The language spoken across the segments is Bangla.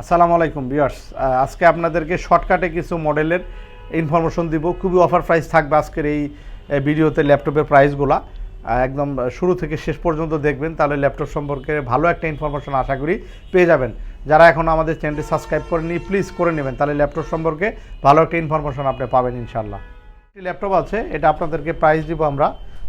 আসসালামু আলাইকুম বিয়ার্স আজকে আপনাদেরকে শর্টকাটে কিছু মডেলের ইনফরমেশন দিব। খুবই অফার প্রাইস থাকবে আজকের এই ভিডিওতে ল্যাপটপের প্রাইসগুলা। একদম শুরু থেকে শেষ পর্যন্ত দেখবেন, তাহলে ল্যাপটপ সম্পর্কে ভালো একটা ইনফরমেশন আশা করি পেয়ে যাবেন। যারা এখন আমাদের চ্যানেলটি সাবস্ক্রাইব করেনি প্লিজ করে নেবেন, তাহলে ল্যাপটপ সম্পর্কে ভালো একটা ইনফরমেশন আপনি পাবেন ইনশাল্লাহ একটি ল্যাপটপ আছে, এটা আপনাদেরকে প্রাইস দিব আমরা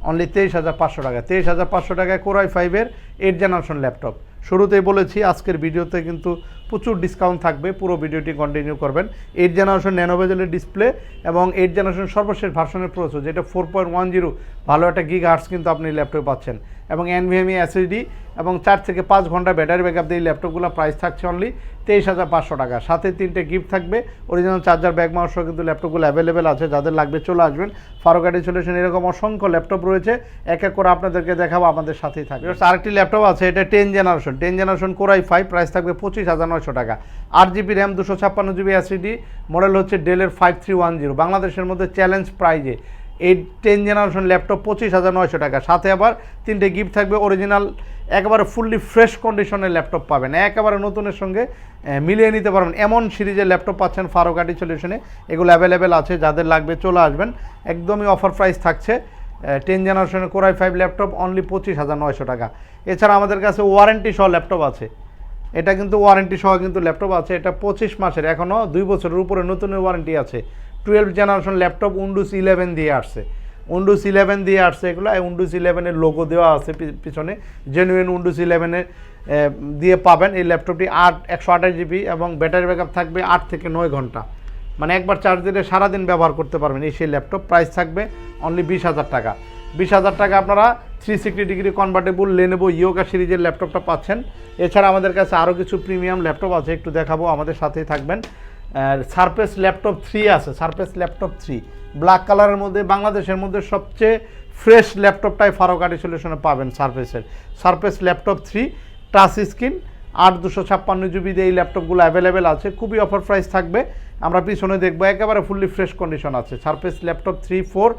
অনলি তেইশ হাজার পাঁচশো টাকা। তেইশ হাজার পাঁচশো টাকায় কোরাই ফাইভের এইট জেনারেশন ল্যাপটপ। শুরুতেই বলেছি, আজকের ভিডিওতে কিন্তু প্রচুর ডিসকাউন্ট থাকবে, পুরো ভিডিওটি কন্টিনিউ করবেন। এইট জেনারেশন ন্যানোভেজেলের ডিসপ্লে এবং এইট জেনারেশন সর্বশেষ ভার্সনের প্রসেসর যেটা ফোর পয়েন্ট ওয়ান জিরো ভালো একটা গিগ আর্টস কিন্তু আপনি ল্যাপটপ পাচ্ছেন। এবং এনভিএমই এসএসডি এবং চার থেকে পাঁচ ঘণ্টা ব্যাটারি ব্যাকআপ দিয়ে ল্যাপটপগুলো প্রাইস থাকছে অনলি তেইশ হাজার পাঁচশো টাকা। সাথে তিনটে গিফট থাকবে অরিজিনাল চার্জার ব্যাগ মাউস কিন্তু ল্যাপটপগুলো অ্যাভেলেবেল আছে, যাদের লাগবে চলে আসবেন। ফারুকাটি সলিউশন এরকম অসংখ্য ল্যাপটপ রয়েছে, এক এক করে আপনাদেরকে দেখাবো, আমাদের সাথেই থাকবে। আরেকটি ল্যাপটপ আছে, এটা ten generation ten generation core i five price থাকবে পঁচিশ হাজার নয়শো টাকা। আট জিবি র্যাম, দুশো ছাপ্পান্ন জিবি এসিডি মডেল হচ্ছে ডেলের ফাইভ থ্রি ওয়ান জিরো। বাংলাদেশের মধ্যে চ্যালেঞ্জ প্রাইজে এই টেন জেনারেশন ল্যাপটপ পঁচিশ হাজার নয়শো টাকা। সাথে আবার তিনটে গিফট থাকবে অরিজিনাল একেবারে ফুললি ফ্রেশ কন্ডিশনের ল্যাপটপ পাবেন। একেবারে নতুনের সঙ্গে মিলিয়ে নিতে পারবেন। এমন সিরিজের ল্যাপটপ পাচ্ছেন ফারোকাটি সলিউশনে এগুলো অ্যাভেলেবেল আছে, যাদের লাগবে চলে আসবেন। একদমই অফার প্রাইস থাকছে। টেন জেনারেশনের core i five laptop only পঁচিশ হাজার নয়শো টাকা। এছাড়া আমাদের কাছে ওয়ারেন্টি সহ ল্যাপটপ আছে। এটা কিন্তু ওয়ারেন্টি সহ কিন্তু ল্যাপটপ আছে, এটা পঁচিশ মাসের এখনও দুই বছরের উপরে নতুন ওয়ারেন্টি আছে। Twelve generation laptop windows eleven দিয়ে আসছে। উন্ডুস ইলেভেন দিয়ে আসছে এগুলো উন্ডুস ইলেভেনের লোগো দেওয়া আছে পিছনে। জেনুইন উন্ডুস ইলেভেনের দিয়ে পাবেন এই ল্যাপটপটি আট, একশো আঠাশ জিবি এবং ব্যাটারি ব্যাকআপ থাকবে আট থেকে নয় ঘণ্টা। মানে একবার চার্জ দিলে সারাদিন ব্যবহার করতে পারবেন এই সেই ল্যাপটপ প্রাইস থাকবে অনলি বিশ হাজার টাকা। বিশ হাজার টাকা আপনারা three sixty degree convertible Lenovo Yoga series ল্যাপটপটা পাচ্ছেন। এছাড়া আমাদের কাছে আরও কিছু প্রিমিয়াম ল্যাপটপ আছে, একটু দেখাবো, আমাদের সাথেই থাকবেন। সারফেস ল্যাপটপ থ্রি আছে সারফেস ল্যাপটপ থ্রি ব্ল্যাক কালারের মধ্যে, বাংলাদেশের মধ্যে সবচেয়ে ফ্রেশ ল্যাপটপটাই ফারোকাটি সলিউশনে পাবেন সারফেসের Surface laptop three touch screen আট দুশো ছাপ্পান্ন জিবি দিয়ে এই ল্যাপটপগুলো অ্যাভেলেবেল আছে। খুবই অফার প্রাইস থাকবে। আমরা পিছনে দেখব, একেবারে ফুললি ফ্রেশ কন্ডিশন আছে। Surface laptop three four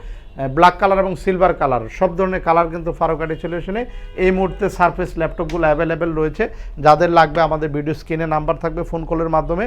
black colour এবং সিলভার কালার সব ধরনের কালার কিন্তু ফারোকাটি সলিউশনে এই মুহূর্তে সারফেস ল্যাপটপগুলো অ্যাভেলেবেল রয়েছে। যাদের লাগবে আমাদের ভিডিও স্ক্রিনে নাম্বার থাকবে ফোন কলের মাধ্যমে।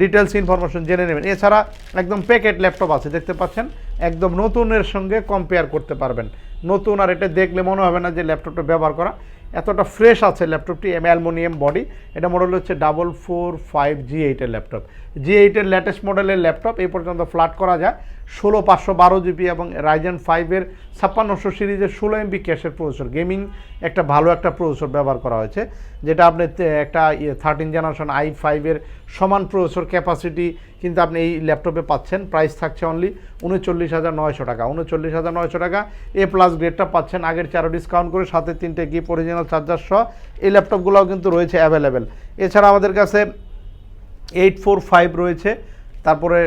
ডিটেলস ইনফরমেশন জেনে নেবেন। এছাড়া একদম প্যাকেট ল্যাপটপ আছে, দেখতে পাচ্ছেন? একদম নতুনের সঙ্গে কম্পেয়ার করতে পারবেন। নতুন আর এটা দেখলে মনে হবে না যে ল্যাপটপটা ব্যবহার করা। এতটা ফ্রেশ আছে ল্যাপটপটি, এম অ্যালমোনিয়াম বডি। এটা মডেল হচ্ছে ডাবল ফোর ফাইভ জি এইটের ল্যাপটপ। জি এইটের লেটেস্ট মডেলের ল্যাপটপ, এই পর্যন্ত ফ্ল্যাট করা যায়। ষোলো পাঁচশো বারো জিবি এবং রাইজেন ফাইভের ছাপ্পান্নশো সিরিজের ষোলো এমবি ক্যাশের প্রসেসর গেমিং একটা ভালো একটা প্রসেসর ব্যবহার করা হয়েছে, যেটা আপনি একটা থার্টিন জেনারেশন আই ফাইভের সমান প্রসেসর ক্যাপাসিটি কিন্তু আপনি এই ল্যাপটপে পাচ্ছেন প্রাইস থাকছে অনলি উনচল্লিশ হাজার নয়শো টাকা। উনচল্লিশ হাজার নয়শো টাকা এ প্লাস গ্রেডটা পাচ্ছেন, আগের চারো ডিসকাউন্ট করে, সাথে তিনটে গিফট অরিজিনাল চার্জার সহ এই ল্যাপটপগুলোও কিন্তু রয়েছে অ্যাভেলেবেল এছাড়া আমাদের কাছে এইট ফোর ফাইভ রয়েছে, তারপরে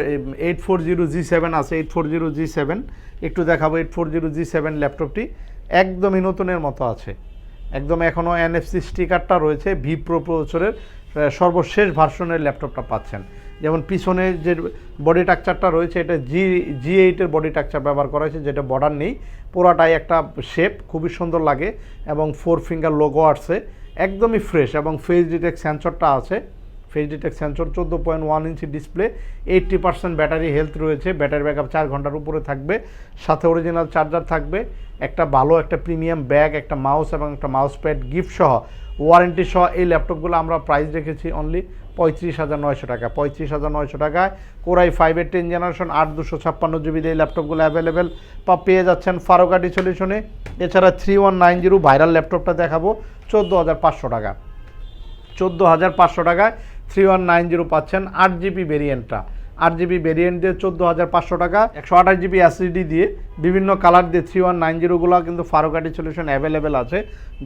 eight four zero G seven আছে eight four zero G seven একটু দেখাবো eight four zero G seven ল্যাপটপটি একদমই নতুনের মতো আছে। একদম এখনও এনএফসি স্টিকারটা রয়েছে ভি প্রো প্রসেসরের সর্বশেষ ভার্সনের ল্যাপটপটা পাচ্ছেন। যেমন পিছনে যে বডি টাকচারটা রয়েছে, এটা জি জি এইটের বডি টাকচার ব্যবহার করা হয়েছে, যেটা বর্ডার নেই। পুরাটাই একটা শেপ খুবই সুন্দর লাগে এবং ফোর ফিঙ্গার লোগো আসছে, একদমই ফ্রেশ এবং ফেস ডিটেক্ট সেন্সরটা আছে। ফেস ডিটেক্ট সেন্সর চোদ্দ point one inch display eighty percent battery health রয়েছে ব্যাটারি ব্যাকআপ চার ঘণ্টার উপরে থাকবে, সাথে অরিজিনাল চার্জার থাকবে, একটা ভালো, একটা প্রিমিয়াম ব্যাগ একটা মাউস এবং একটা মাউস প্যাড গিফট সহ ওয়ারেন্টি সহ এই ল্যাপটপগুলো আমরা প্রাইস রেখেছি অনলি পঁয়ত্রিশ হাজার নয়শো টাকা। পঁয়ত্রিশ হাজার নয়শো টাকায় কোরাই ফাইভের টেন জেনারেশন আট দুশো ছাপ্পান্ন জিবি এই ল্যাপটপগুলো অ্যাভেলেবেল বা পেয়ে যাচ্ছেন ফারোকাটি সলিউশনে এছাড়া three one nine zero viral ল্যাপটপটা দেখাবো, চোদ্দ হাজার পাঁচশো টাকা। চোদ্দ হাজার পাঁচশো টাকায় থ্রি ওয়ান নাইন জিরো পাচ্ছেন আট জিবি ভেরিয়েন্টটা আট জিবি ভেরিয়েন্ট দিয়ে চোদ্দ হাজার পাঁচশো টাকা, একশো আঠাশ জিবি অ্যাসিডি দিয়ে বিভিন্ন কালার দিয়ে থ্রি ওয়ান নাইন জিরোগুলো কিন্তু ফারুকাটি সলিউশন অ্যাভেলেবেল আছে,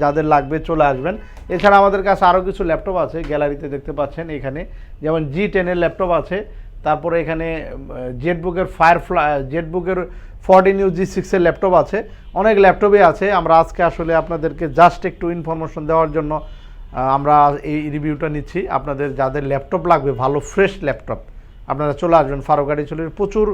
যাদের লাগবে চলে আসবেন। এছাড়া আমাদের কাছে আরও কিছু ল্যাপটপ আছে গ্যালারিতে দেখতে পাচ্ছেন এখানে, যেমন জি টেনের ল্যাপটপ আছে, তারপরে এখানে জেটবুকের ফায়ারফ্লাই জেটবুকের ফোরটিন ইউ জি সিক্সের ল্যাপটপ আছে, অনেক ল্যাপটপই আছে। আমরা আজকে আসলে আপনাদেরকে জাস্ট একটু ইনফরমেশন দেওয়ার জন্য আমরা এই রিভিউটা নিচ্ছি। আপনাদের যাদের ল্যাপটপ লাগবে, ভালো ফ্রেশ ল্যাপটপ আপনারা চলে আসবেন ফারুকাটি চলে প্রচুর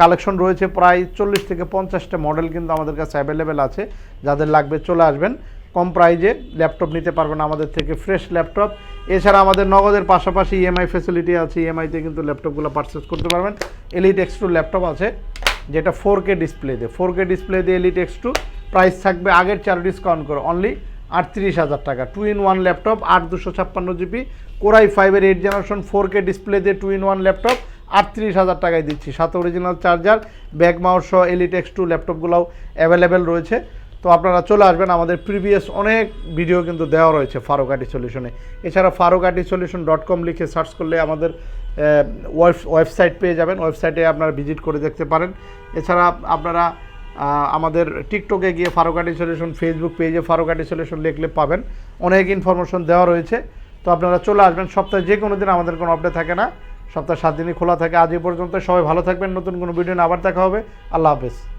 কালেকশন রয়েছে, প্রায় চল্লিশ থেকে পঞ্চাশটা মডেল কিন্তু আমাদের কাছে অ্যাভেলেবেল আছে, যাদের লাগবে চলে আসবেন। কম প্রাইজে ল্যাপটপ নিতে পারবেন আমাদের থেকে ফ্রেশ ল্যাপটপ এছাড়া আমাদের নগদের পাশাপাশি ইএমআই ফেসিলিটি আছে ইএমআইতে কিন্তু ল্যাপটপগুলো পারচেস করতে পারবেন। এলিট এক্স টু ল্যাপটপ আছে, যেটা ফোর কে ডিসপ্লে দিয়ে ফোর কে ডিসপ্লে দিয়ে এলিট এক্স টু প্রাইস থাকবে আগের চার ডিসকাউন্ট করে অনলি আটত্রিশ হাজার টাকা। টু ইন ওয়ান ল্যাপটপ আট দুশো ছাপ্পান্ন জিবি। কোরাই ফাইভের eight generation four K display দিয়ে টু ইন ওয়ান ল্যাপটপ আটত্রিশ হাজার টাকায় দিচ্ছি। সাথে অরিজিনাল চার্জার ব্যাক মাউস সহ এলিট এক্স টু ল্যাপটপগুলোও অ্যাভেলেবেল রয়েছে। তো আপনারা চলে আসবেন, আমাদের প্রিভিয়াস অনেক ভিডিও কিন্তু দেওয়া রয়েছে ফারুকাটি সলিউশনে এছাড়া ফারুকাটি সলিউশন ডট কম লিখে সার্চ করলে আমাদের ওয়েবসাইট পেয়ে যাবেন। ওয়েবসাইটে আপনারা ভিজিট করে দেখতে পারেন। এছাড়া আপনারা আমাদের টিকটকে গিয়ে ফারোকাটি সলিউশন ফেসবুক পেজে ফারোকাটি সলিউশন লিখলে পাবেন। অনেক ইনফরমেশন দেওয়া রয়েছে। তো আপনারা চলে আসবেন। সপ্তাহে যে কোনো দিন আমাদের কোনো আপডেট থাকে না। সপ্তাহে সাত দিনই খোলা থাকে। আজ এই পর্যন্ত সবাই ভালো থাকবেন। নতুন কোনো ভিডিও আবার দেখা হবে। আল্লাহ হাফেজ।